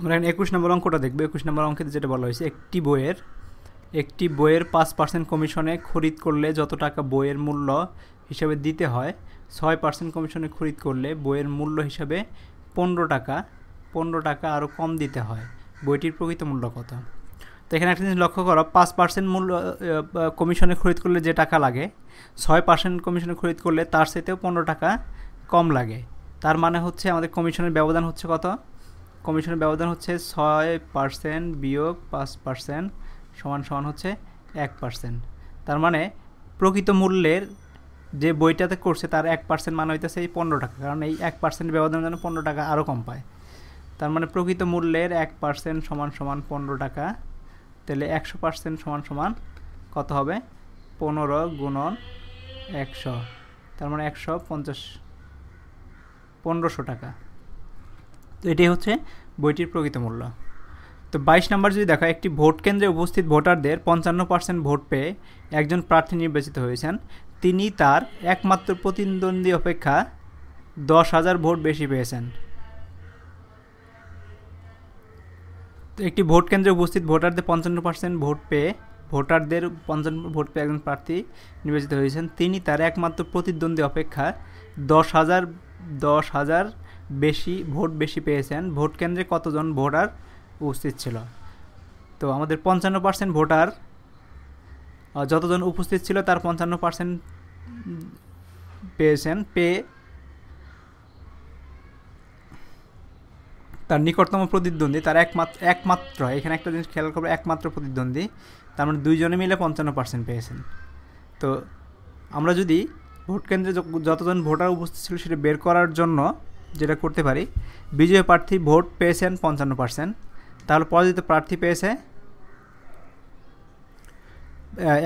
আমরা এখন একুশ নম্বর অঙ্কটা দেখবে, একুশ নম্বর অঙ্কে যেটা বলা হয়েছে, একটি বইয়ের একটি বইয়ের পাঁচ পার্সেন্ট কমিশনে খরিদ করলে যত টাকা বইয়ের মূল্য হিসাবে দিতে হয়, ছয় পার্সেন্ট কমিশনে খরিদ করলে বইয়ের মূল্য হিসাবে পনেরো টাকা পনেরো টাকা আরও কম দিতে হয়। বইটির প্রকৃত মূল্য কত? তো এখানে একটা জিনিস লক্ষ্য করো, পাঁচ পার্সেন্ট মূল্য কমিশনে খরিদ করলে যে টাকা লাগে, ছয় পার্সেন্ট কমিশনে খরিদ করলে তার সাথেও পনেরো টাকা কম লাগে। তার মানে হচ্ছে আমাদের কমিশনের ব্যবধান হচ্ছে কত? কমিশনের ব্যবধান হচ্ছে ছয় পার্সেন্ট বিয়োগ পাঁচ পার্সেন্ট সমান সমান হচ্ছে এক পার্সেন্ট। তার মানে প্রকৃত মূল্যের যে বইটাতে করছে তার এক পার্সেন্ট মানে হইতেছে এই পনেরো টাকা, কারণ এই এক পার্সেন্ট ব্যবধান যেন পনেরো টাকা আরও কম পায়। তার মানে প্রকৃত মূল্যের এক পার্সেন্ট সমান সমান পনেরো টাকা, তাহলে একশো পার্সেন্ট সমান সমান কত হবে? পনেরো গুণন একশো, তার মানে একশো পঞ্চাশ, পনেরোশো টাকা। তো এটাই হচ্ছে বইটির প্রকৃত মূল্য। তো বাইশ নম্বর যদি দেখা, একটি ভোট কেন্দ্রে উপস্থিত ভোটারদের পঞ্চান্ন পার্সেন্ট ভোট পেয়ে একজন প্রার্থী নির্বাচিত হয়েছেন। তিনি তার একমাত্র প্রতিদ্বন্দ্বী অপেক্ষা দশ হাজার ভোট বেশি পেয়েছেন। তো একটি ভোট কেন্দ্রে উপস্থিত ভোটারদের পঞ্চান্ন পার্সেন্ট ভোট পেয়ে ভোটারদের পঞ্চান্ন ভোট পেয়ে একজন প্রার্থী নির্বাচিত হয়েছেন। তিনি তার একমাত্র প্রতিদ্বন্দ্বী অপেক্ষা দশ হাজার দশ হাজার বেশি, ভোট বেশি পেয়েছেন। ভোট কেন্দ্রে কতজন ভোটার উপস্থিত ছিল? তো আমাদের পঞ্চান্ন পার্সেন্ট ভোটার যতজন উপস্থিত ছিল তার পঞ্চান্ন পার্সেন্ট পেয়েছেন, পেয়ে তার নিকটতম প্রতিদ্বন্দ্বী, তার একমাত্র একমাত্র, এখানে একটা জিনিস খেয়াল করব, একমাত্র প্রতিদ্বন্দ্বী, তার মানে দুইজনে মিলে পঞ্চান্ন পার্সেন্ট পেয়েছেন। তো আমরা যদি ভোট কেন্দ্রে যতজন ভোটার উপস্থিত ছিল সেটা বের করার জন্য যেটা করতে পারি। বিজয় প্রার্থী ভোট পেয়েছেন পঞ্চান্ন পার্সেন্ট। তাহলে পরাজিত প্রার্থী পেয়েছে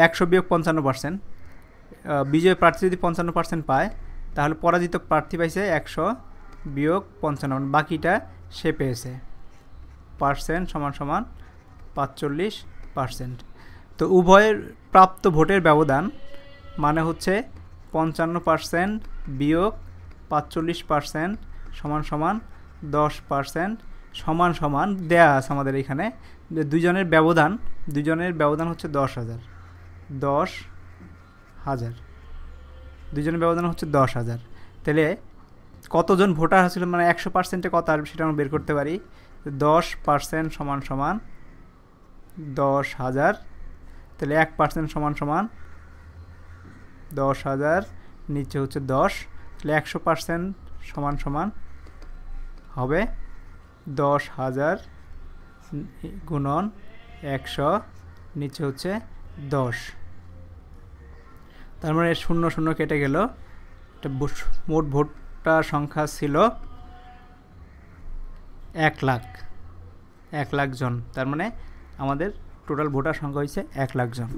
একশো বিয়োগ পঞ্চান্ন পার্সেন্ট। বিজয় প্রার্থী যদি পঞ্চান্ন পার্সেন্ট পায়, তাহলে পরাজিত প্রার্থী পাইছে একশো বিয়োগ পঞ্চান্ন। বাকিটা সে পেয়েছে। পার্সেন্ট সমান সমান পাঁচচল্লিশ পার্সেন্ট। তো উভয়ের প্রাপ্ত ভোটের ব্যবধান মানে হচ্ছে পঞ্চান্ন পার্সেন্ট বিয়োগ পাঁচচল্লিশ পার্সেন্ট সমান সমান দশ পার্সেন্ট সমান সমান দেয়া আছে আমাদের এখানে। দুজনের ব্যবধান দুজনের ব্যবধান হচ্ছে দশ হাজার। দশ হাজার। দুজনের ব্যবধান হচ্ছে দশ হাজার। তাহলে কতজন ভোটার হচ্ছিল মানে একশো পার্সেন্টে কত আসবে সেটা আমরা বের করতে পারি। দশ পার্সেন্ট সমান সমান দশ হাজার। তাহলে এক পার্সেন্ট সমান সমান দশ হাজার, নিচে হচ্ছে দশ। তাহলে একশো পার্সেন্ট সমান সমান হবে দশ হাজার গুণন একশো, নিচে হচ্ছে দশ। তার মানে শূন্য শূন্য কেটে গেল। মোট ভোটটা সংখ্যা ছিল এক লাখ এক লাখ জন। তার মানে আমাদের টোটাল ভোটার সংখ্যা হয়েছে এক লাখ জন।